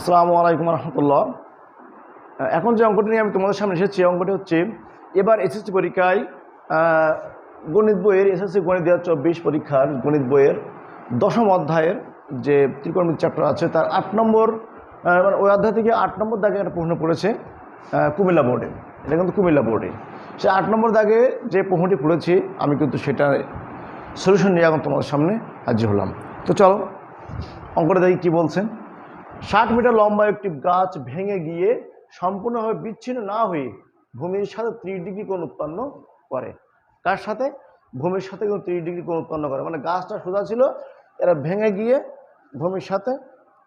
আসসালামু আলাইকুম রহমতুল্লাহ। এখন যে অঙ্কটি নিয়ে আমি তোমাদের সামনে এসেছি অঙ্কটি হচ্ছে, এবার এসএসসি পরীক্ষায় গণিত বইয়ের এসএসসি গণিত দু চব্বিশ পরীক্ষার গণিত বইয়ের দশম অধ্যায়ের যে ত্রিকোণমিত চ্যাপ্টার আছে, তার আট নম্বর মানে ওই অধ্যায় থেকে আট নম্বর দাগে একটা প্রশ্ন পড়েছে কুমিল্লা বোর্ডে। এটা কিন্তু কুমিল্লা বোর্ডে। সে আট নম্বর দাগে যে প্রশ্নটি পড়েছি, আমি কিন্তু সেটা সলিউশন নিয়ে এখন তোমাদের সামনে হাজির হলাম। তো চলো, অঙ্কটা দেখি কী বলছেন ষাট মিটার লম্বা একটি গাছ ভেঙে গিয়ে সম্পূর্ণভাবে বিচ্ছিন্ন না হয়ে ভূমির সাথে ত্রিশ ডিগ্রি কোণ উৎপন্ন করে। কার সাথে? ভূমির সাথে কিন্তু ত্রিশ ডিগ্রি কোণ উৎপন্ন করে। মানে গাছটা সোজা ছিল, এরা ভেঙে গিয়ে ভূমির সাথে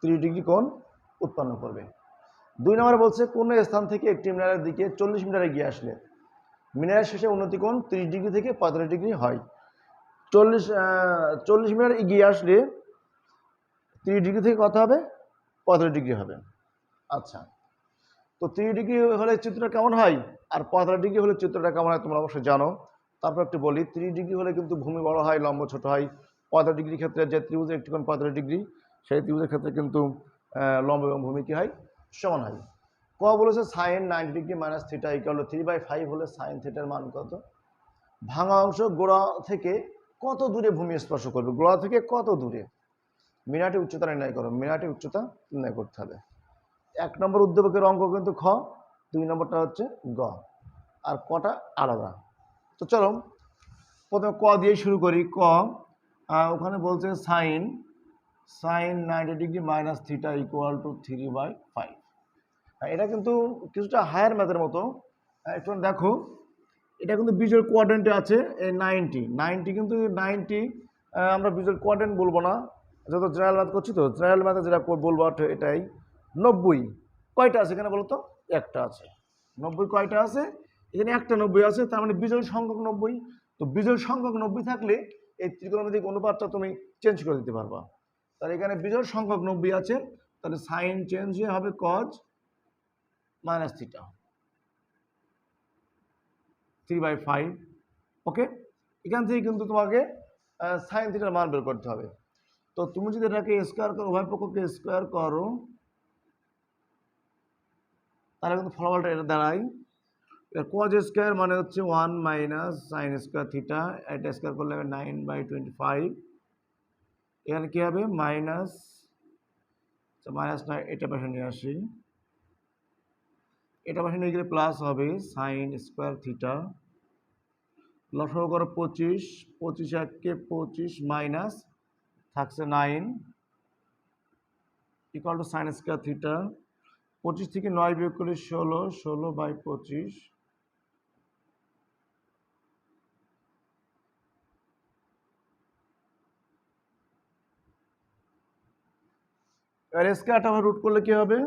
ত্রিশ ডিগ্রি কোণ উৎপন্ন করবে। দুই নম্বরে বলছে, কোনো স্থান থেকে একটি মিনারের দিকে চল্লিশ মিটার এগিয়ে আসলে? মিনারের শেষে উন্নতি কোণ ত্রিশ ডিগ্রি থেকে পঁয়তাল্লিশ ডিগ্রি হয়। চল্লিশ চল্লিশ মিটার এগিয়ে আসলে ত্রিশ ডিগ্রি থেকে কত হবে? পঁয়তাল্লিশ ডিগ্রি হবে। আচ্ছা। তো ত্রিশ ডিগ্রি হলে চিত্রটা কেমন হয়? আর পঁয়তাল্লিশ ডিগ্রি হলে চিত্রটা কেমন হয় তোমরা অবশ্যই জানো। তারপর একটু বলি, ত্রিশ ডিগ্রি হলে কিন্তু ভূমি বড় হয়, লম্ব ছোট হয়। পঁয়তাল্লিশ ডিগ্রির ক্ষেত্রে যে ত্রিভুজের একটি কোণ পঁয়তাল্লিশ ডিগ্রি, সেই ত্রিভুজের ক্ষেত্রে কিন্তু লম্ব এবং ভূমি কী হয়? সমান হয়। ক বলেছে sine ninety degree minus theta equal three by five হলে সাইন থিটার মান কত? ভাঙা অংশ গোড়া থেকে কত দূরে ভূমি স্পর্শ করবে? গোড়া থেকে কত দূরে? মিনাটি উচ্চতা নির্ণয় করো মিনাটি উচ্চতা নির্ণয় করতে হবে। এক নম্বর উদ্যোগের অঙ্ক কিন্তু খ, দুই নম্বরটা হচ্ছে গ, আর কটা আলাদা। তো চলো, প্রথমে ক দিয়ে শুরু করি, ক ওখানে বলছে sine sine ninety degree minus theta equal to three by five এটা কিন্তু কিছুটা হায়ার ম্যাথের মতো। একটু দেখো, এটা কিন্তু বিজয়ের কোয়াড্রেন্টে আছে নাইনটি নাইনটি কিন্তু নাইনটি আমরা বিজয়ের কোয়াড্রেন্ট বলব না। যত জেনারেল ম্যাথ করছি তো। জেনারেল যেটা বলব এটাই। নব্বই। কয়টা আছে এখানে বলো তো একটা আছে। নব্বই কয়টা আছে? এখানে একটা নব্বই আছে, তার মানে বিজয় সংখ্যক নব্বই। তো বিজয় সংখ্যক নব্বই থাকলে এই ত্রিকোণমিতিক অনুপাতটা তুমি চেঞ্জ করে দিতে পারবা। তাহলে এখানে বিজয় সংখ্যক নব্বই আছে, তাহলে সাইন চেঞ্জ হয়ে হবে cos minus theta three by five okay এখান থেকে কিন্তু তোমাকে সাইন থিটার মান বের করতে হবে। তো তুমি যদি এটাকে স্কোয়ার করো, উভয় পক্ষকে স্কোয়ার করো, তাহলে কিন্তু ফলাফলটা এটা দাঁড়ায়। কজ স্কোয়ার মানে হচ্ছে one minus sine square theta এটা স্কোয়ার করলে হবে নাইন বাই টোয়েন্টি ফাইভ এখানে কী হবে? মাইনাস মাইনাস না, এটা পাশে নিয়ে আসি। এটা পাশে নিয়ে গেলে প্লাস হবে সাইন স্কোয়ার থিটা লসাগু করো পঁচিশ পঁচিশ এককে পঁচিশ মাইনাস থাকছে nine equal to sine square theta পঁচিশ থেকে নয় বিয়োগ করলে ষোলো ষোলো বাই পঁচিশ। এবার স্কোয়ারটা আবার রুট করলে কি হবে?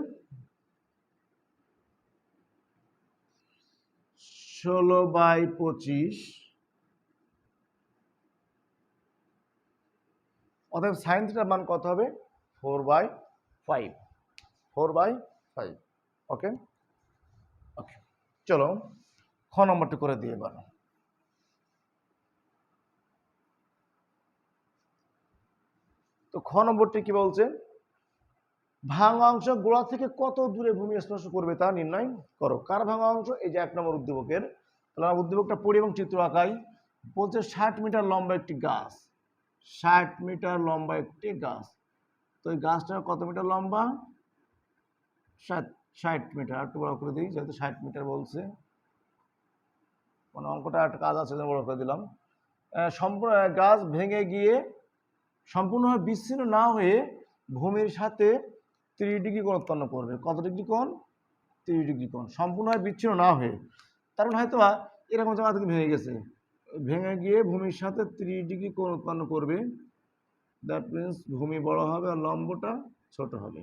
ষোলো বাই পঁচিশ। অতএব সাইন থিটার মান কত হবে? Four by five four by five okay okay চলো, খ নম্বরটি করে দিয়ে এবার। তো খ নম্বরটি কি বলছে? ভাঙা অংশ গোড়া থেকে কত দূরে ভূমি স্পর্শ করবে তা নির্ণয় করো। কার ভাঙা অংশ এই যে এক নম্বর উদ্দীপকের। তাহলে উদ্দীপকটা পড়ি এবং চিত্র আঁকাই। বলছে ষাট মিটার লম্বা একটি গাছ। ষাট মিটার লম্বা একটি গাছ। তো এই গাছটা কত মিটার লম্বা? ষাট ষাট মিটার। একটু বড় করে দিই, যেহেতু ষাট মিটার বলছে। মানে অঙ্কটা একটা কাজ আছে বড় করে দিলাম। সম্পূর্ণ গাছ ভেঙে গিয়ে সম্পূর্ণভাবে বিচ্ছিন্ন না হয়ে ভূমির সাথে ত্রিশ ডিগ্রি কোণ উৎপন্ন করবে। কত ডিগ্রি কোণ? ত্রিশ ডিগ্রি কোণ। সম্পূর্ণভাবে বিচ্ছিন্ন না হয়ে। কারণ হয়তো এরকম জায়গা থেকে ভেঙে গেছে। ভেঙে গিয়ে ভূমির সাথে ত্রিশ ডিগ্রি কোণ উৎপন্ন করবে। দ্যাট মিন্স ভূমি বড় হবে আর লম্বটা ছোট হবে।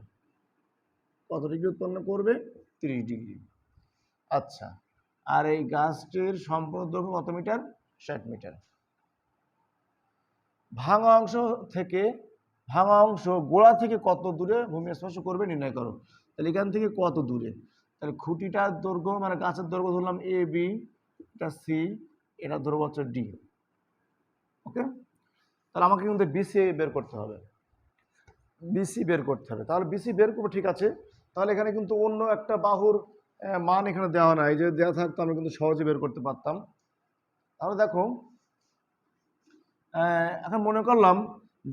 কত ডিগ্রি উৎপন্ন করবে? ত্রিশ ডিগ্রি। আচ্ছা আর এই গাছটির সম্পূর্ণ দৈর্ঘ্য কত মিটার? ষাট মিটার। ভাঙা অংশ থেকে, ভাঙা অংশ গোড়া থেকে কত দূরে ভূমি স্পর্শ করবে নির্ণয় করো। তাহলে এখান থেকে কত দূরে? তাহলে খুঁটিটার দৈর্ঘ্য মানে গাছের দৈর্ঘ্য ধরলাম এ বি সি এটা ধরবো হচ্ছে ডি ওকে তাহলে আমাকে কিন্তু বিসি বের করতে হবে। বিসি বের করতে হবে। তাহলে বিসি বের করব, ঠিক আছে? তাহলে এখানে কিন্তু অন্য একটা বাহুর মান এখানে দেওয়া নাই। যদি দেওয়া থাকতো, আমরা কিন্তু সহজে বের করতে পারতাম। তাহলে দেখো এখন মনে করলাম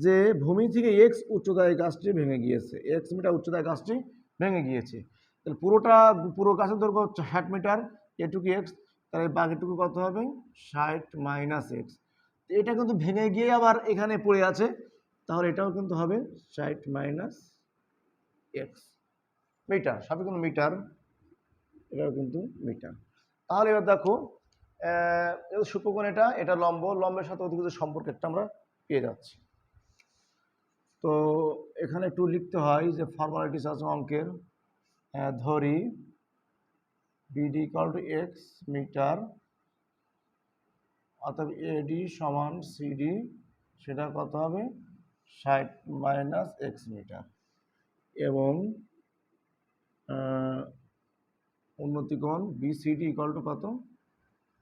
যে ভূমি থেকে এক্স উচ্চতায় গাছটি ভেঙে গিয়েছে। এক্স মিটার উচ্চতায় গাছটি ভেঙে গিয়েছে। তাহলে পুরোটা, পুরো গাছের দৈর্ঘ্য হচ্ছে ষাট মিটার। এটুকু এক্স তাহলে বাকিটুকু কত হবে? ষাট মাইনাস এক্স এটা কিন্তু ভেঙে গিয়ে আবার এখানে পড়ে আছে। তাহলে এটাও কিন্তু হবে ষাট মাইনাস এক্স মিটার, সবই কিন্তু মিটার। এটাও কিন্তু মিটার। তাহলে এবার দেখো সূক্ষ্মকোণ এটা এটা লম্ব, লম্বের সাথে অধিকৃত সম্পর্ক একটা আমরা পেয়ে যাচ্ছি। তো এখানে একটু লিখতে হয় যে ফর্মালিটিস আছে অঙ্কের। ধরি BD equal to X metre অর্থাৎ এডি সমান সিডি সেটা কত হবে? ষাট মাইনাস এক্স মিটার এবং আহ, উন্নতিকোণ বিসিডি ইকাল টু কত?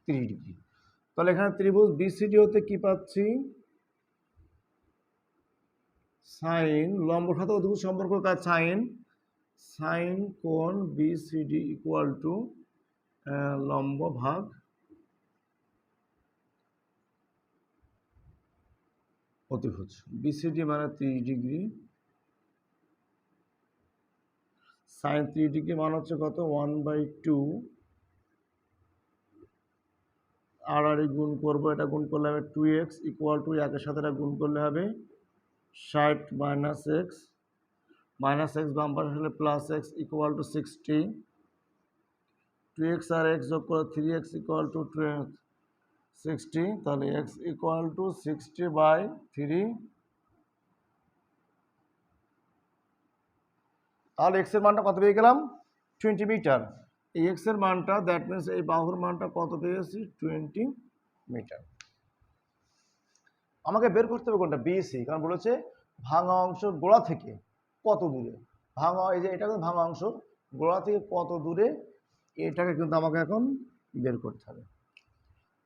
ত্রিশ ডিগ্রি। তাহলে এখানে ত্রিভুজ বিসিডি হতে কি পাচ্ছি? সাইন লম্ব সাথে অধিভুজ সম্পর্ক কাজ সাইন সাইন কোণ বিসিডি ইকুয়াল টু লম্ব ভাগ অতিভুজ বিসিডি মানে ত্রিশ ডিগ্রি। সাইন ত্রিশ ডিগ্রি মান হচ্ছে কত? ওয়ান বাই টু আর গুণ করব, এটা গুণ করলে হবে টু এক্স ইকুয়াল টু একের সাথে এটা গুণ করলে হবে ষাট মাইনাস এক্স মাইনাস এক্স বাম হলে plus X equal to sixty two X R x যোগ করে three X equal to sixty তাহলে X equal to sixty by three তাহলে এক্সের মানটা কত পেয়ে গেলাম? টোয়েন্টি মিটার এই এক্সের মানটা দ্যাট মিনস এই বাহুর মানটা কত পেয়েছি? টোয়েন্টি মিটার আমাকে বের করতে হবে কোনটা? বিএসি কারণ বলেছে ভাঙা অংশ গোড়া থেকে কত দূরে? ভাঙা, এই যে এটা ভাঙা অংশ গোড়া থেকে কত দূরে? এটাকে কিন্তু আমাকে এখন বের করতে হবে।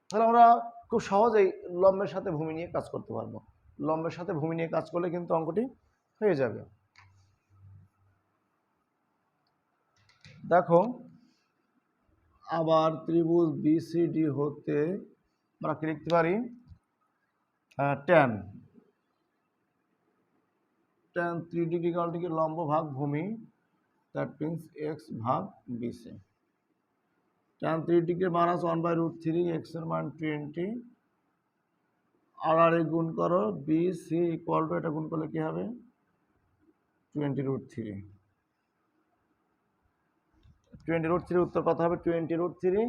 তাহলে আমরা খুব সহজেই লম্বের সাথে ভূমি নিয়ে কাজ করতে পারব। লম্বের সাথে ভূমি নিয়ে কাজ করলে কিন্তু অঙ্কটি হয়ে যাবে। দেখো, আবার ত্রিভুজ বিসিডি হতে আমরা কি লিখতে পারি? টেন টেন থ্রি ডিগ্রি কাল থেকে লম্ব ভাগ ভূমি দ্যাট মিনস এক্স ভাগ BC tan three degree minus one by root three এক্সের মান টোয়েন্টি আর আর এ গুণ করো বি সি ইকুয়াল টু এটা গুণ করলে কী হবে? Twenty root three twenty root three উত্তর কত হবে? টোয়েন্টি রুট থ্রি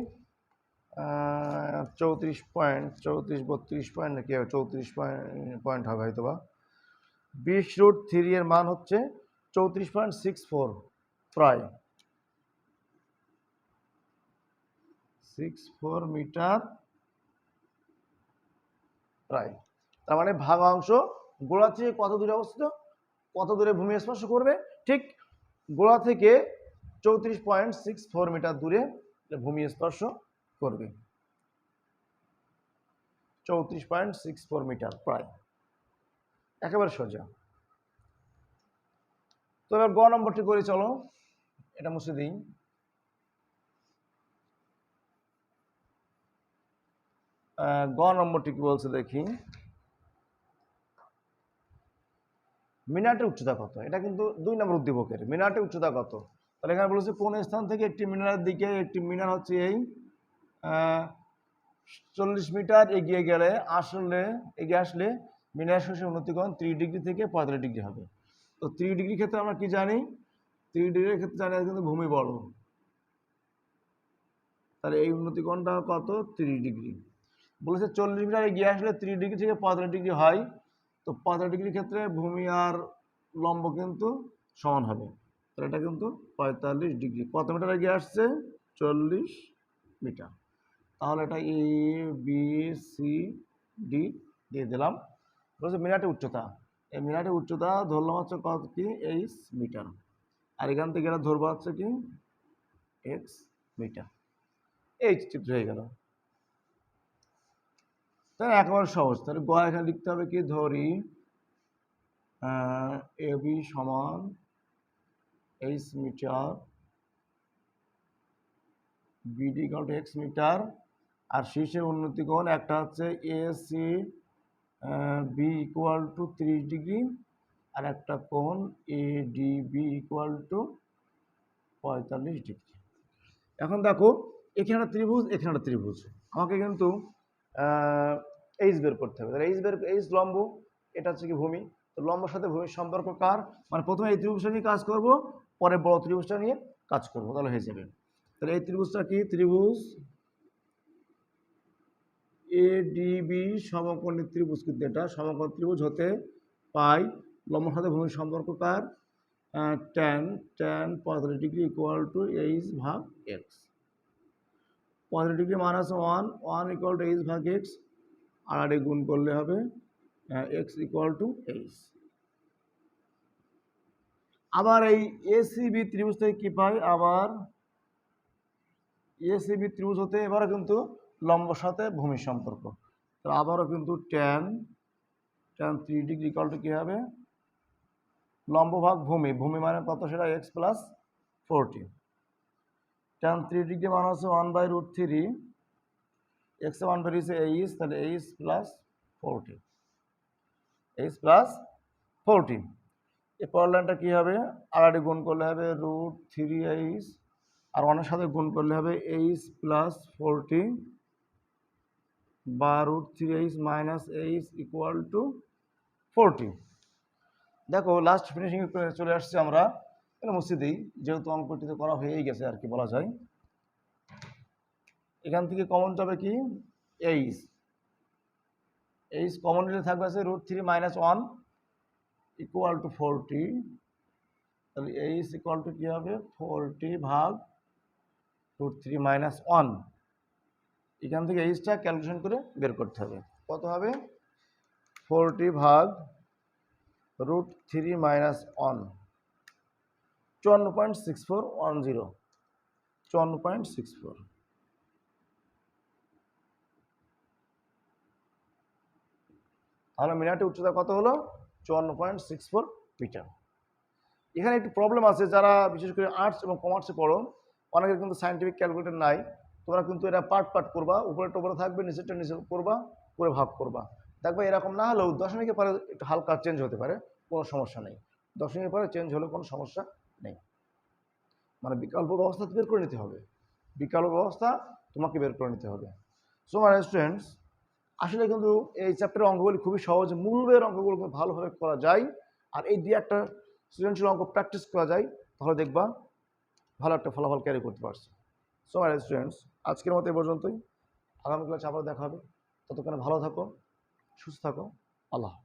চৌত্রিশ পয়েন্ট চৌত্রিশ, বত্রিশ পয়েন্ট নাকি হবে? চৌত্রিশ পয়েন্ট হবে হয়তো বা বিশ রুট থ্রি এর মান হচ্ছে চৌত্রিশ পয়েন্ট সিক্স ফোর প্রায়। সিক্স ফোর মিটার প্রায় তার মানে ভাঙা অংশ গোড়া থেকে কত দূরে অবস্থিত? কত দূরে ভূমি স্পর্শ করবে? ঠিক গোড়া থেকে চৌত্রিশ পয়েন্ট সিক্স ফোর মিটার দূরে ভূমি স্পর্শ করবে। চৌত্রিশ পয়েন্ট সিক্স ফোর মিটার প্রায়। একেবারে সোজা। তো এবার গ নম্বরটি করে, চলো। এটা মুছে দিই। গ নম্বরটি কি বলছে দেখি? মিনাটের উচ্চতা কত? এটা কিন্তু দুই নম্বর উদ্দীপকের। মিনাটের উচ্চতা কত? তাহলে এখানে বলেছে কোন স্থান থেকে একটি মিনারের দিকে একটি মিনার হচ্ছে এই চল্লিশ মিটার এগিয়ে গেলে আসলে, এগিয়ে আসলে মিনার শেষে উন্নতিকরণ ত্রিশ ডিগ্রি থেকে পঁয়তাল্লিশ ডিগ্রি হবে। তো ত্রিশ ডিগ্রি ক্ষেত্রে আমরা কি জানি? ত্রিশ ডিগ্রির ক্ষেত্রে জানি কিন্তু ভূমি বড় তাহলে এই উন্নতিকোণটা কত? ত্রিশ ডিগ্রি। বলেছে চল্লিশ মিটার এগিয়ে আসলে ত্রিশ ডিগ্রি থেকে পঁয়তাল্লিশ ডিগ্রি হয়। তো পঁয়তাল্লিশ ডিগ্রির ক্ষেত্রে ভূমি আর লম্ব কিন্তু সমান হবে। তাহলে এটা কিন্তু পঁয়তাল্লিশ ডিগ্রি। কত মিটার এগিয়ে আসছে? চল্লিশ মিটার। তাহলে এটা এ বি সি ডি দিয়ে দিলাম। বলছে মিনাটের উচ্চতা। এই মিনাটের উচ্চতা ধরলাম হচ্ছে কত কি? H metre. আর এখান থেকে এটা ধরবো হচ্ছে কি? X metre. এই চিত্র হয়ে গেল। তাহলে একেবারে সহজ। তাহলে গ এখানে লিখতে হবে কি? ধরি এ বি সমান H metre BD equal X metre. আর শীর্ষের উন্নতি কোণ একটা হচ্ছে A C B equal to ত্রিশ ডিগ্রি। আর একটা কোণ A D B equal to পঁয়তাল্লিশ ডিগ্রি। এখন দেখো, এখানে ত্রিভুজ এখানে ত্রিভুজ। আমাকে কিন্তু এইচ বের করতে হবে। তাহলে এইচ বের এইচ লম্ব, এটা হচ্ছে কি ভূমি। তো লম্বর সাথে ভূমির সম্পর্ক কার? মানে প্রথমে এই ত্রিভুজটা নিয়ে কাজ করব, পরে বড় ত্রিভুজটা নিয়ে কাজ করব, তাহলে হয়ে যাবে। তাহলে এই ত্রিভুজটা কি? ত্রিভুজ এ ডিবি সমকোণী ত্রিভুজ কিন্তু এটা। সমকোণ ত্রিভুজ হতে পাই, লম্বর সাথে ভূমির সম্পর্ক কার? টেন টেন পঁয়তাল্লিশ ডিগ্রি ইকুয়াল টু এইচ ভাগ এক্স পঁয়তাল্লিশ degree minus one one equal to H ভাগ এক্স আর আরে গুণ করলে হবে এক্স ইকুয়াল টু এইচ আবার এই এসিবি ত্রিভুজ থেকে কী পাই? আবার এসিবি ত্রিভুজ হতে এবারও কিন্তু লম্বর সাথে ভূমি সম্পর্ক। তো আবারও কিন্তু tan tan three degree equal to কী হবে? লম্ব ভাগ ভূমি ভূমি মানে কত সেটা? X plus forty tan three degree মানে হচ্ছে one by root three X one বেরিয়েছে এইচ তাহলে H plus forty H plus forty এই পরের লাইনটা কী হবে? আড়াআড়ি গুণ করলে হবে রুট থ্রি এইচ আর অনেক সাথে গুণ করলে হবে এইচ প্লাস ফোরটি বা root three H minus H equal to forty দেখো লাস্ট ফিনিশিং চলে আসছে আমরা। এটা মুছে দিই যেহেতু অঙ্কটিতে করা হয়েই গেছে আর কি বলা যায়। এখান থেকে কমন যাবে কি? এইচ এইচ কমন নিলে থাকবে আছে root three minus one equal to forty তাহলে এইচ ইকুয়াল টু কী হবে? ফোরটি ভাগ রুট থ্রি মাইনাস ওয়ান এখান থেকে এইচটা ক্যালকুলেশন করে বের করতে হবে। কত হবে? ফোরটি ভাগ রুট থ্রি মাইনাস ওয়ান চুয়ান্ন point six four one zero. চুয়ান্ন পয়েন্ট সিক্স ফোর। তাহলে মিনারটি উচ্চতা কত হলো? চুয়ান্ন পয়েন্ট সিক্স ফোর মিটার। এখানে একটু প্রবলেম আছে, যারা বিশেষ করে আর্টস এবং কমার্সে পড়ো, অনেকের কিন্তু সাইন্টিফিক ক্যালকুলেটর নাই, তোমরা কিন্তু এটা পার্ট পার্ট করবা, উপরে থাকবে, নিচেরটা নিচে করবা করে ভাগ করবা। দেখবে এরকম না হলেও দশমিকের পরে একটু হালকা চেঞ্জ হতে পারে, কোনো সমস্যা নেই। দশমিকের পরে চেঞ্জ হলে কোনো সমস্যা মানে বিকল্প ব্যবস্থা বের করে নিতে হবে। বিকল্প ব্যবস্থা তোমাকে বের করে নিতে হবে। সো মাই স্টুডেন্টস আসলে কিন্তু এই চ্যাপ্টারের অঙ্কগুলি খুবই সহজ। মূলবের অঙ্কগুলো ভালোভাবে করা যায়। আর এই দিয়ে একটা সৃজনশীল অঙ্ক প্র্যাকটিস করা যায়, তাহলে দেখবা ভালো একটা ফলাফল ক্যারি করতে পারছ। সো মাই স্টুডেন্টস আজকের মতো এ পর্যন্তই। আগামী ক্লাসে আবার দেখা হবে। ততক্ষণে ভালো থাকো, সুস্থ থাকো। আল্লাহ।